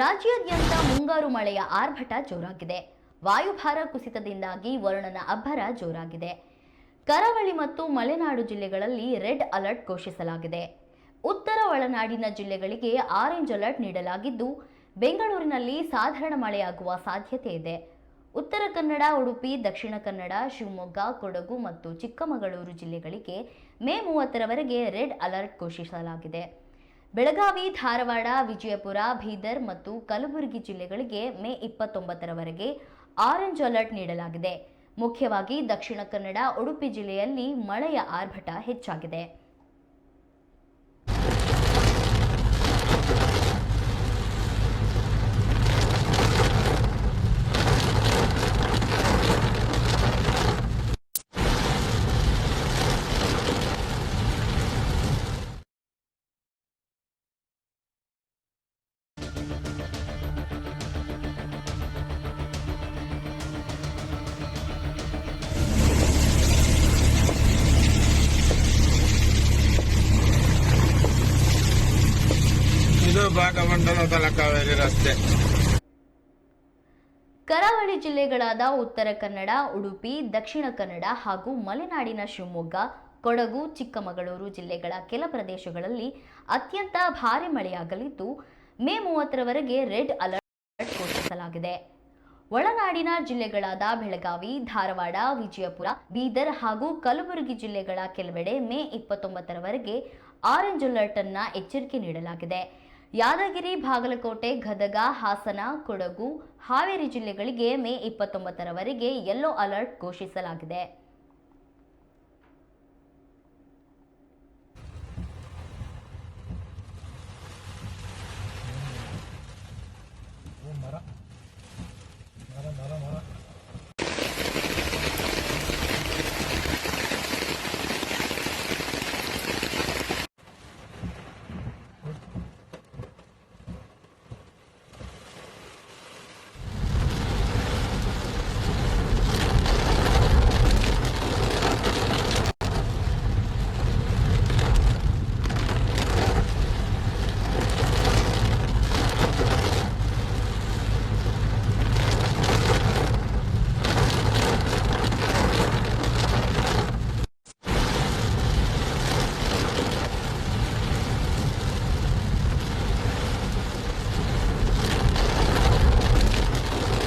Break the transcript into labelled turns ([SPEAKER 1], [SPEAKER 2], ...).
[SPEAKER 1] ರಾಜ್ಯಾದ್ಯಂತ ಮುಂಗಾರು ಮಳೆಯ ಆರ್ಭಟ ಜೋರಾಗಿದೆ. ವಾಯುಭಾರ ಕುಸಿತದಿಂದಾಗಿ ವರುಣನ ಅಬ್ಬರ ಜೋರಾಗಿದೆ. ಕರಾವಳಿ ಮತ್ತು ಮಲೆನಾಡು ಜಿಲ್ಲೆಗಳಲ್ಲಿ ರೆಡ್ ಅಲರ್ಟ್ ಘೋಷಿಸಲಾಗಿದೆ. ಉತ್ತರ ಒಳನಾಡಿನ ಜಿಲ್ಲೆಗಳಿಗೆ ಆರೆಂಜ್ ಅಲರ್ಟ್ ನೀಡಲಾಗಿದ್ದು, ಬೆಂಗಳೂರಿನಲ್ಲಿ ಸಾಧಾರಣ ಮಳೆಯಾಗುವ ಸಾಧ್ಯತೆ ಇದೆ. ಉತ್ತರ ಕನ್ನಡ, ಉಡುಪಿ, ದಕ್ಷಿಣ ಕನ್ನಡ, ಶಿವಮೊಗ್ಗ, ಕೊಡಗು ಮತ್ತು ಚಿಕ್ಕಮಗಳೂರು ಜಿಲ್ಲೆಗಳಿಗೆ ಮೇ ಮೂವತ್ತರವರೆಗೆ ರೆಡ್ ಅಲರ್ಟ್ ಘೋಷಿಸಲಾಗಿದೆ. ಬೆಳಗಾವಿ, ಧಾರವಾಡ, ವಿಜಯಪುರ, ಬೀದರ್ ಮತ್ತು ಕಲಬುರಗಿ ಜಿಲ್ಲೆಗಳಿಗೆ ಮೇ ಇಪ್ಪತ್ತೊಂಬತ್ತರವರೆಗೆ ಆರೆಂಜ್ ಅಲರ್ಟ್ ನೀಡಲಾಗಿದೆ. ಮುಖ್ಯವಾಗಿ ದಕ್ಷಿಣ ಕನ್ನಡ, ಉಡುಪಿ ಜಿಲ್ಲೆಯಲ್ಲಿ ಮಳೆಯ ಆರ್ಭಟ ಹೆಚ್ಚಾಗಿದೆ.
[SPEAKER 2] ಇದು ರಸ್ತೆ
[SPEAKER 1] ಕರಾವಳಿ ಜಿಲ್ಲೆಗಳಾದ ಉತ್ತರ ಕನ್ನಡ, ಉಡುಪಿ, ದಕ್ಷಿಣ ಕನ್ನಡ ಹಾಗೂ ಮಲೆನಾಡಿನ ಶಿವಮೊಗ್ಗ, ಕೊಡಗು, ಚಿಕ್ಕಮಗಳೂರು ಜಿಲ್ಲೆಗಳ ಕೆಲ ಪ್ರದೇಶಗಳಲ್ಲಿ ಅತ್ಯಂತ ಭಾರಿ ಮಳೆಯಾಗಲಿದ್ದು, ಮೇ ಮೂವತ್ತರವರೆಗೆ ರೆಡ್ ಅಲರ್ಟ್ ಘೋಷಿಸಲಾಗಿದೆ. ಒಳನಾಡಿನ ಜಿಲ್ಲೆಗಳಾದ ಬೆಳಗಾವಿ, ಧಾರವಾಡ, ವಿಜಯಪುರ, ಬೀದರ್ ಹಾಗೂ ಕಲಬುರಗಿ ಜಿಲ್ಲೆಗಳ ಕೆಲವೆಡೆ ಮೇ ಇಪ್ಪತ್ತೊಂಬತ್ತರವರೆಗೆ ಆರೆಂಜ್ ಅಲರ್ಟ್ ಅನ್ನ ಎಚ್ಚರಿಕೆ ನೀಡಲಾಗಿದೆ. ಯಾದಗಿರಿ ಬಾಗಲಕೋಟೆ ಗದಗ ಹಾಸನ ಕೊಡಗು ಹಾವೇರಿ ಜಿಲ್ಲೆಗಳಿಗೆ ಮೇ ಇಪ್ಪತ್ತೊಂಬತ್ತರವರೆಗೆ ಯೆಲ್ಲೋ ಅಲರ್ಟ್ ಘೋಷಿಸಲಾಗಿದೆ.